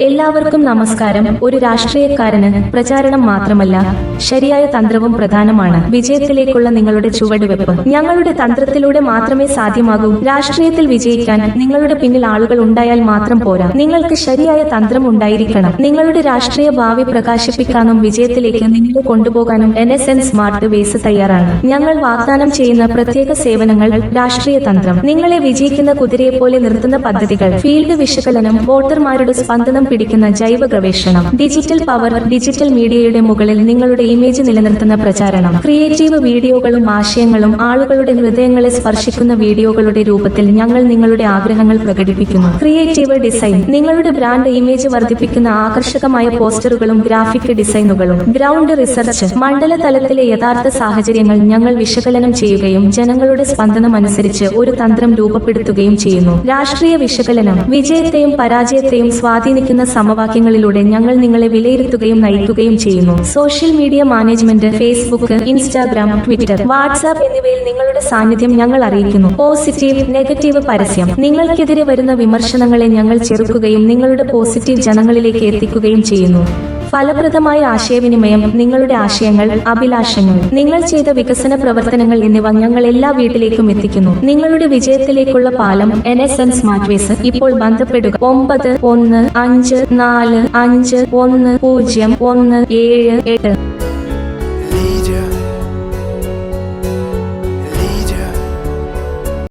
എല്ലാവർക്കും നമസ്കാരം. ഒരു രാഷ്ട്രീയക്കാരന് പ്രചാരണം മാത്രമല്ല ശരിയായ തന്ത്രവും പ്രധാനമാണ്. വിജയത്തിലേക്കുള്ള നിങ്ങളുടെ ചുവടുവെപ്പ്. ഞങ്ങളുടെ തന്ത്രത്തിലൂടെ മാത്രമേ സാധ്യമാകൂ. രാഷ്ട്രീയത്തിൽ വിജയിക്കാൻ നിങ്ങളുടെ പിന്നിൽ ആളുകൾ ഉണ്ടായാൽ മാത്രം പോരാ. നിങ്ങൾക്ക് ശരിയായ തന്ത്രം ഉണ്ടായിരിക്കണം. നിങ്ങളുടെ രാഷ്ട്രീയ ഭാവി പ്രകാശിപ്പിക്കാനും വിജയത്തിലേക്ക് നിങ്ങളെ കൊണ്ടുപോകാനും N S N smart ways തയ്യാറാണ്. ഞങ്ങൾ വാഗ്ദാനം ചെയ്യുന്ന പ്രത്യേക സേവനങ്ങൾ രാഷ്ട്രീയ തന്ത്രം. നിങ്ങളെ വിജയിക്കുന്ന കുതിരയെ പോലെ നിർത്തുന്ന പദ്ധതികൾ ഫീൽഡ് വിശകലനം വോട്ടർമാരുടെ സ്പന്ദനം പിടിക്കുന്ന ജൈവ ഗവേഷണം ഡിജിറ്റൽ പവർ ഡിജിറ്റൽ മീഡിയയുടെ മുകളിൽ നിങ്ങളുടെ ഇമേജ് നിലനിർത്തുന്ന പ്രചാരണം. ക്രിയേറ്റീവ് വീഡിയോകളും ആശയങ്ങളും ആളുകളുടെ ഹൃദയങ്ങളെ സ്പർശിക്കുന്ന വീഡിയോകളുടെ രൂപത്തിൽ ഞങ്ങൾ നിങ്ങളുടെ ആഗ്രഹങ്ങൾ പ്രകടിപ്പിക്കുന്നു. ക്രിയേറ്റീവ് ഡിസൈൻ നിങ്ങളുടെ ബ്രാൻഡ് ഇമേജ് വർദ്ധിപ്പിക്കുന്ന ആകർഷകമായ പോസ്റ്ററുകളും ഗ്രാഫിക് ഡിസൈനുകളും ഗ്രൗണ്ട് റിസർച്ച് മണ്ഡല തലത്തിലെ യഥാർത്ഥ സാഹചര്യങ്ങൾ ഞങ്ങൾ വിശകലനം ചെയ്യുകയും ജനങ്ങളുടെ സ്പന്ദനം അനുസരിച്ച് ഒരു തന്ത്രം രൂപപ്പെടുത്തുകയും ചെയ്യുന്നു. രാഷ്ട്രീയ വിശകലനം വിജയത്തെയും പരാജയത്തെയും സ്വാധീനിക്കുന്ന സമവാക്യങ്ങളിലൂടെ ഞങ്ങൾ നിങ്ങളെ വിലയിരുത്തുകയും നയിക്കുകയും ചെയ്യുന്നു. Social media management Facebook Instagram Twitter WhatsApp എന്നിവയിൽ നിങ്ങളുടെ സാന്നിധ്യം ഞങ്ങൾ അറിയിക്കുന്നു. പോസിറ്റീവ് നെഗറ്റീവ് പരസ്യം. നിങ്ങൾക്കെതിരെ വരുന്ന വിമർശനങ്ങളെ ഞങ്ങൾ ചെറുക്കുകയും നിങ്ങളുടെ പോസിറ്റീവ് ജനങ്ങളിലേക്ക് എത്തിക്കുകയും ചെയ്യുന്നു. ഫലപ്രദമായ ആശയവിനിമയം നിങ്ങളുടെ ആശയങ്ങൾ അഭിലാഷങ്ങൾ നിങ്ങൾ ചെയ്ത വികസന പ്രവർത്തനങ്ങൾ എന്നിവ ഞങ്ങൾ എല്ലാ വീട്ടിലേക്കും എത്തിക്കുന്നു. നിങ്ങളുടെ വിജയത്തിലേക്കുള്ള പാലം N S N smart ways ഇപ്പോൾ ബന്ധപ്പെടുക. ഒമ്പത് ഒന്ന് അഞ്ച് നാല് അഞ്ച് ഒന്ന് പൂജ്യം ഒന്ന് ഏഴ് എട്ട്.